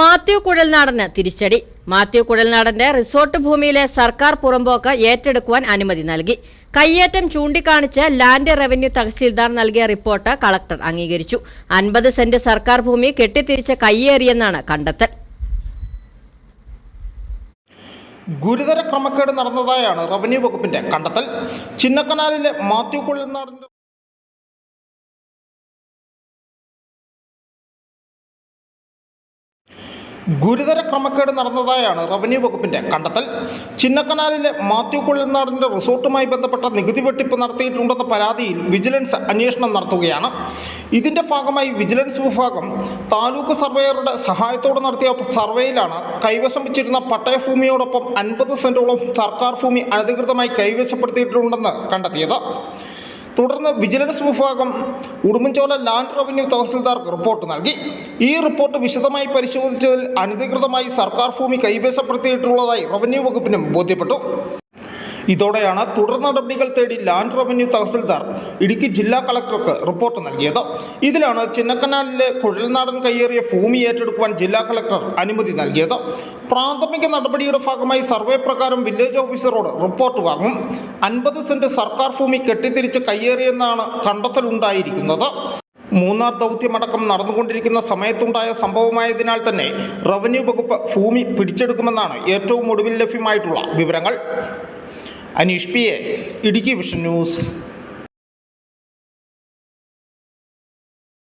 മാത്യു കുഴൽനാടന് തിരിച്ചടി. മാത്യു കുഴൽനാടന്റെ റിസോർട്ട് ഭൂമിയിലെ സർക്കാർ പുറമ്പോക്ക് ഏറ്റെടുക്കുവാൻ അനുമതി നൽകി. കയ്യേറ്റം ചൂണ്ടിക്കാണിച്ച് ലാൻഡ് റവന്യൂ തഹസീൽദാർ നൽകിയ റിപ്പോർട്ട് കളക്ടർ അംഗീകരിച്ചു. അൻപത് സെന്റ് സർക്കാർ ഭൂമി കെട്ടിത്തിരിച്ച് കയ്യേറിയെന്നാണ് കണ്ടെത്തൽ. ഗുരുതര ക്രമക്കേട് നടന്നതായാണ് റവന്യൂ വകുപ്പിന്റെ കണ്ടെത്തൽ. ചിന്നക്കനാലിലെ മാത്യു കൊള്ളുന്നാടിന്റെ ഗുരുതര ക്രമക്കേട് നടന്നതായാണ് റവന്യൂ വകുപ്പിന്റെ കണ്ടെത്തൽ. ചിന്നക്കനാലിലെ മാത്യു കൊള്ളുന്നാടിന്റെ റിസോർട്ടുമായി ബന്ധപ്പെട്ട നികുതി വെട്ടിപ്പ് നടത്തിയിട്ടുണ്ടെന്ന പരാതിയിൽ വിജിലൻസ് അന്വേഷണം നടത്തുകയാണ്. ഇതിന്റെ ഭാഗമായി വിജിലൻസ് വിഭാഗം താലൂക്ക് സർവേയറുടെ സഹായത്തോടെ നടത്തിയ സർവേയിലാണ് കൈവശം വെച്ചിരുന്ന പട്ടയഭൂമിയോടൊപ്പം അൻപത് സെന്റോളം സർക്കാർ ഭൂമി അനധികൃതമായി കൈവശപ്പെടുത്തിയിട്ടുണ്ടെന്ന് കണ്ടെത്തിയത്. തുടർന്ന് വിജിലൻസ് വിഭാഗം ഉടുമ്പൻചോല ലാൻഡ് റവന്യൂ തഹസിൽദാർക്ക് റിപ്പോർട്ട് നൽകി. ഈ റിപ്പോർട്ട് വിശദമായി പരിശോധിച്ചതിൽ അനധികൃതമായി സർക്കാർ ഭൂമി കൈവശപ്പെടുത്തിയിട്ടുള്ളതായി റവന്യൂ വകുപ്പിനും ബോധ്യപ്പെട്ടു. ഇതോടെയാണ് തുടർ നടപടികൾ തേടി ലാൻഡ് റവന്യൂ തഹസിൽദാർ ഇടുക്കി ജില്ലാ കളക്ടർക്ക് റിപ്പോർട്ട് നൽകിയത്. ഇതിലാണ് ചിന്നക്കനാലിലെ കുഴൽനാടൻ കയ്യേറിയ ഭൂമി ഏറ്റെടുക്കുവാൻ ജില്ലാ കളക്ടർ അനുമതി നൽകിയത്. പ്രാഥമിക നടപടിയുടെ ഭാഗമായി സർവേ പ്രകാരം വില്ലേജ് ഓഫീസറോട് റിപ്പോർട്ട് വാങ്ങും. അൻപത് സെന്റ് സർക്കാർ ഭൂമി കെട്ടിത്തിരിച്ച് കയ്യേറിയെന്നാണ് കണ്ടെത്തലുണ്ടായിരിക്കുന്നത്. മൂന്നാർ ദൗത്യമടക്കം നടന്നുകൊണ്ടിരിക്കുന്ന സമയത്തുണ്ടായ സംഭവമായതിനാൽ തന്നെ റവന്യൂ വകുപ്പ് ഭൂമി പിടിച്ചെടുക്കുമെന്നാണ് ഏറ്റവും ഒടുവിൽ ലഭ്യമായിട്ടുള്ള വിവരങ്ങൾ. Aneesh P A Idukki Vision News.